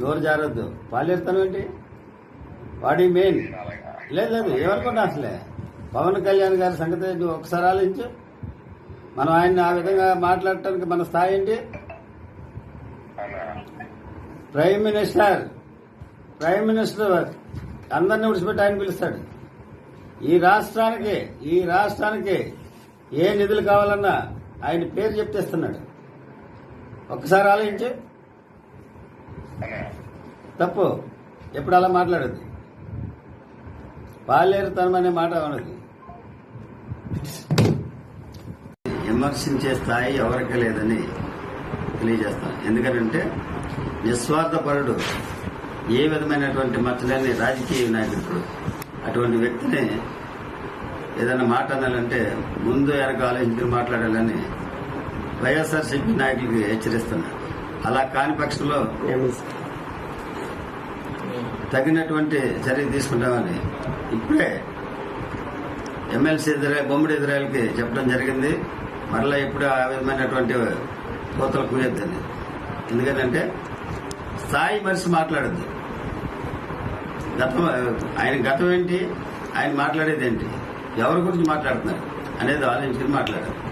నోరు జారద్దు. పాలేరుతాను ఏంటి? వాడి మెయిన్. లేదు లేదు ఏమనుకుంటా అసలే? పవన్ కళ్యాణ్ గారి సంగతి నువ్వు ఒకసారి ఆలోచించు. మనం ఆయన్ని ఆ విధంగా మాట్లాడటానికి మన స్థాయి ఏంటి? Prime minister. ప్రైమ్ మినిస్టర్ అందరిని విడిచిపెట్టి ఆయన పిలుస్తాడు. ఈ రాష్ట్రానికి ఈ రాష్ట్రానికి ఏ నిధులు కావాలన్నా ఆయన పేరు చెప్తేస్తున్నాడు. ఒక్కసారి ఆలోచించు. తప్పు. ఎప్పుడు అలా మాట్లాడద్దు. పాలేరుతనం అనే మాట ఉన్నది విమర్శించే స్థాయి ఎవరికి లేదని తెలియజేస్తాను. ఎందుకంటే నిస్వార్థపరుడు ఏ విధమైనటువంటి మచ్చలేని రాజకీయ నాయకుడు అటువంటి వ్యక్తిని ఏదైనా మాట అనాలంటే ముందు వెనక ఆలోచించి మాట్లాడాలని వైఎస్ఆర్సీపీ నాయకులకి హెచ్చరిస్తున్నారు అలా కాని పక్షంలో తగినటువంటి చర్య తీసుకుంటామని. ఇప్పుడే ఎమ్మెల్సీ ఇజ్రాయల్ బొమ్మడి ఇజ్రాయల్కి చెప్పడం జరిగింది. మరలా ఇప్పుడు ఆ విధమైనటువంటి కోతలు కూయొద్దని. ఎందుకంటే స్థాయి మనిషి మాట్లాడద్దు. గతం ఆయన గతం ఏంటి? ఆయన మాట్లాడేది ఏంటి? ఎవరి గురించి మాట్లాడుతున్నారు? అనేది ఆలోచించుకుని మాట్లాడారు